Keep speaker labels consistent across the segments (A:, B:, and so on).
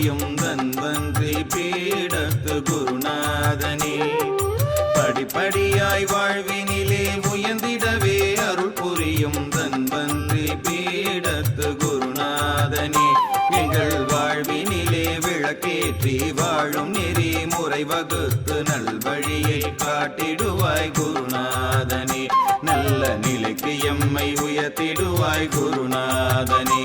A: படியும் தன்வன்றி பீடத்து குருநாதனே. படிப்படியாய் வாழ்வினிலே உயர்ந்திடவே அருள் புரியும் தன்வன்றி பீடத்து குருநாதனே. எங்கள் வாழ்வினிலே விளக்கேற்றி வாழும் நெறி முறை வகுத்து நல்வழியை காட்டிடுவாய் குருநாதனே. நல்ல நிலைக்கு எம்மை உயர்த்திடுவாய் குருநாதனே.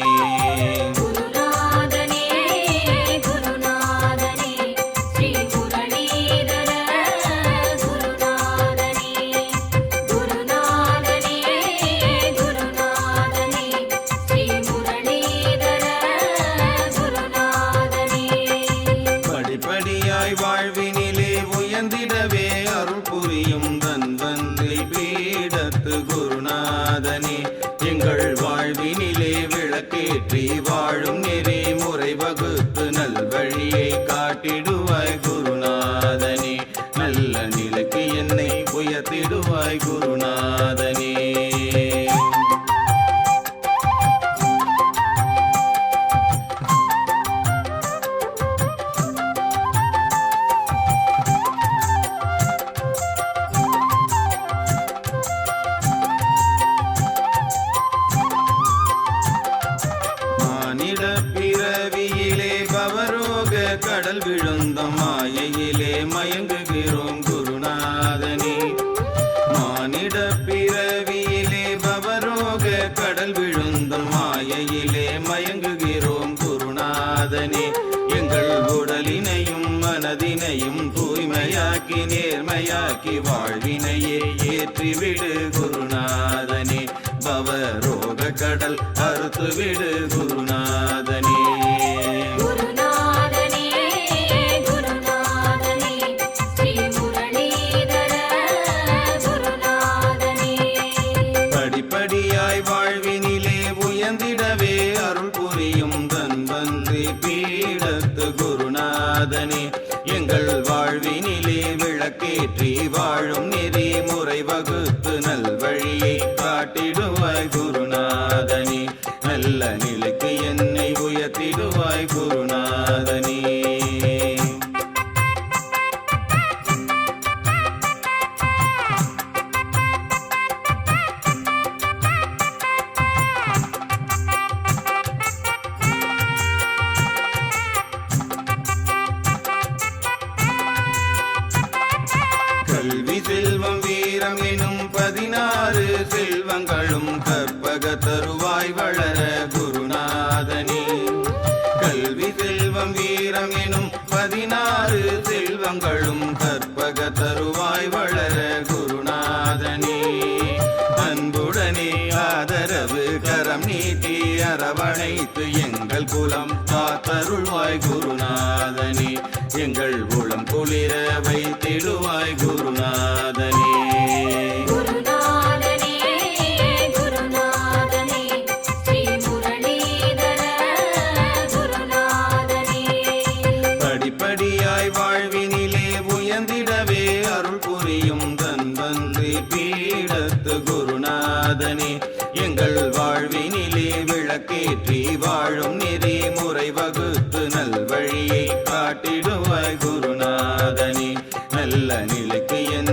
A: கடல் விழுந்த மாயையிலே மயங்குகிறோம் குருநாதனே. எங்கள் உடலினையும் மனதினையும் தூய்மையாக்கி நேர்மையாக்கி வாழ்வினையே ஏற்றிவிடு குருநாதனே. பவரோக கடல் அறுத்துவிடு குரு செல்வம் வீரம் எனும் பதினாறு செல்வங்களும் கற்பக தருவாய் வளர குருநாதனே. கல்வி செல்வம் வீரம் எனும் பதினாறு செல்வங்களும் கற்பக தருவாய் வளர குருநாதனே. அன்புடனே ஆதரவு கரம் நீட்டி அரவணைத்து எங்கள் குலம் காத்தருள்வாய் குருநாதனே. எங்கள் உளம் குளிர வைத்திடுவாய் குருநாதனே. படிப்படியாய் வாழ்வினிலே உயர்ந்திடவே அருள் புரியும் தன்பன்றி பீடத்து குருநாதனே. எங்கள் வாழ்வினிலே விளக்கேற்றி வாழும் நெறி முறை வகுத்து நல்வழியை காட்டிடுவாய் குருநாதனே. நல்ல நிலைக்கு என்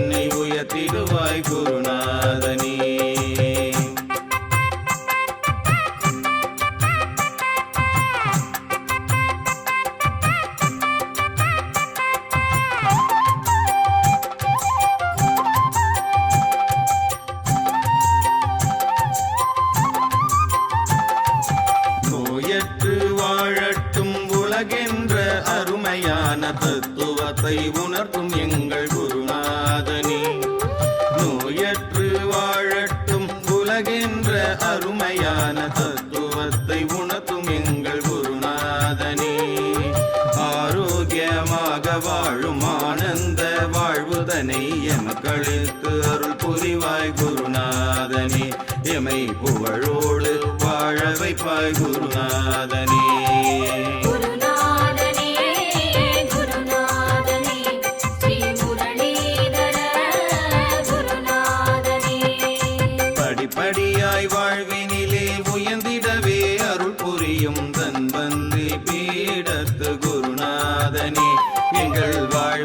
A: உலகென்ற அருமையான தத்துவத்தை உணர்த்தும் எங்கள் குருநாதனே. நோயற்று வாழட்டும் உலகென்ற அருமையான தத்துவத்தை உணர்த்தும் எங்கள் குருநாதனே. ஆரோக்கியமாக வாழும் ஆனந்த வாழ்வுதனை எமக்களுக்கு அருள் புரிவாய் குருநாதனே. எமை புகழோடு வாழ வைப்பாய் குருநாதனே. படியாய் வாழ்வினிலே உயர்ந்திட